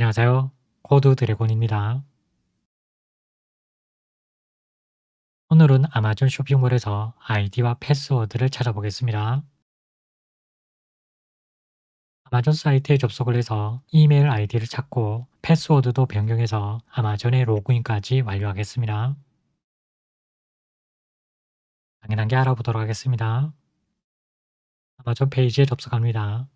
안녕하세요. 코드 드래곤입니다. 오늘은 아마존 쇼핑몰에서 아이디와 패스워드를 찾아보겠습니다. 아마존 사이트에 접속을 해서 이메일 아이디를 찾고 패스워드도 변경해서 아마존의 로그인까지 완료하겠습니다. 당연한 게 알아보도록 하겠습니다. 아마존 페이지에 접속합니다.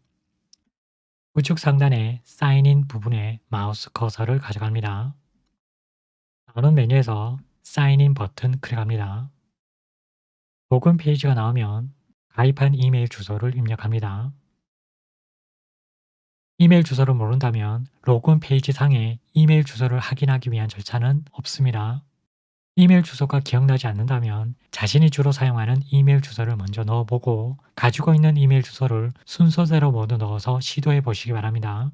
우측 상단에 사인인 부분에 마우스 커서를 가져갑니다. 나오는 메뉴에서 사인인 버튼 클릭합니다. 로그인 페이지가 나오면 가입한 이메일 주소를 입력합니다. 이메일 주소를 모른다면 로그인 페이지 상에 이메일 주소를 확인하기 위한 절차는 없습니다. 이메일 주소가 기억나지 않는다면 자신이 주로 사용하는 이메일 주소를 먼저 넣어보고 가지고 있는 이메일 주소를 순서대로 모두 넣어서 시도해 보시기 바랍니다.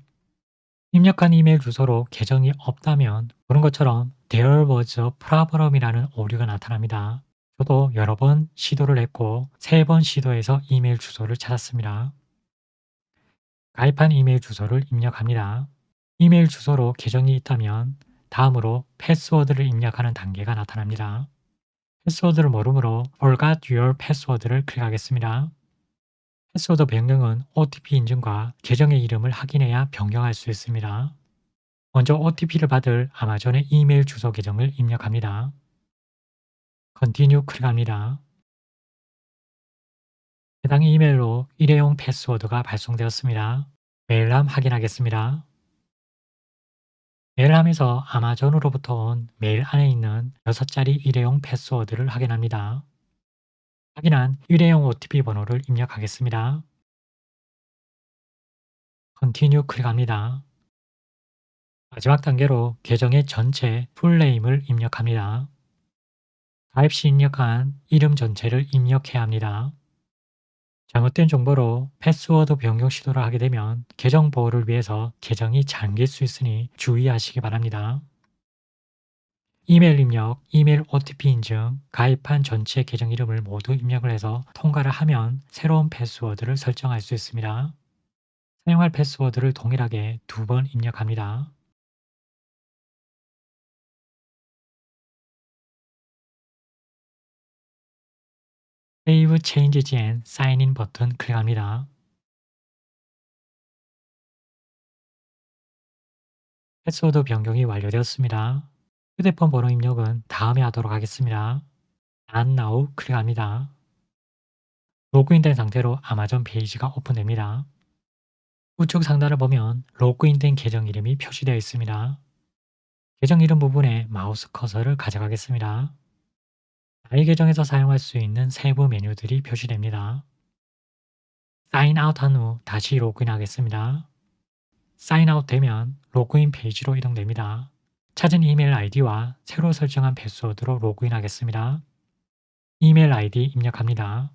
입력한 이메일 주소로 계정이 없다면 보는 것처럼 There was a problem이라는 오류가 나타납니다. 저도 여러 번 시도를 했고 세 번 시도해서 이메일 주소를 찾았습니다. 가입한 이메일 주소를 입력합니다. 이메일 주소로 계정이 있다면 다음으로 패스워드를 입력하는 단계가 나타납니다. 패스워드를 모르므로 Forgot Your Password를 클릭하겠습니다. 패스워드 변경은 OTP 인증과 계정의 이름을 확인해야 변경할 수 있습니다. 먼저 OTP를 받을 아마존의 이메일 주소 계정을 입력합니다. Continue 클릭합니다. 해당 이메일로 일회용 패스워드가 발송되었습니다. 메일함 확인하겠습니다. 메일함에서 아마존으로부터 온 메일 안에 있는 6자리 일회용 패스워드를 확인합니다. 확인한 일회용 OTP 번호를 입력하겠습니다. Continue 클릭합니다. 마지막 단계로 계정의 전체 풀네임을 입력합니다. 가입 시 입력한 이름 전체를 입력해야 합니다. 잘못된 정보로 패스워드 변경 시도를 하게 되면 계정 보호를 위해서 계정이 잠길 수 있으니 주의하시기 바랍니다. 이메일 입력, 이메일 OTP 인증, 가입한 전체 계정 이름을 모두 입력을 해서 통과를 하면 새로운 패스워드를 설정할 수 있습니다. 사용할 패스워드를 동일하게 두 번 입력합니다. Save Changes and Sign In 버튼 클릭합니다. 패스워드 변경이 완료되었습니다. 휴대폰 번호 입력은 다음에 하도록 하겠습니다. Not Now 클릭합니다. 로그인된 상태로 아마존 페이지가 오픈됩니다. 우측 상단을 보면 로그인된 계정 이름이 표시되어 있습니다. 계정 이름 부분에 마우스 커서를 가져가겠습니다. 나의 계정에서 사용할 수 있는 세부 메뉴들이 표시됩니다. 사인 아웃 한 후 다시 로그인 하겠습니다. 사인 아웃 되면 로그인 페이지로 이동됩니다. 찾은 이메일 아이디와 새로 설정한 패스워드로 로그인 하겠습니다. 이메일 아이디 입력합니다.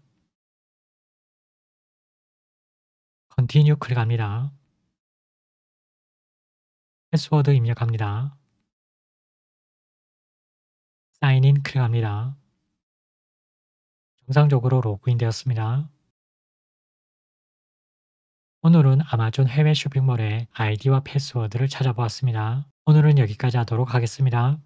Continue 클릭합니다. 패스워드 입력합니다. 사인 인 클릭합니다. 정상적으로 로그인 되었습니다. 오늘은 아마존 해외 쇼핑몰의 아이디와 패스워드를 찾아보았습니다. 오늘은 여기까지 하도록 하겠습니다.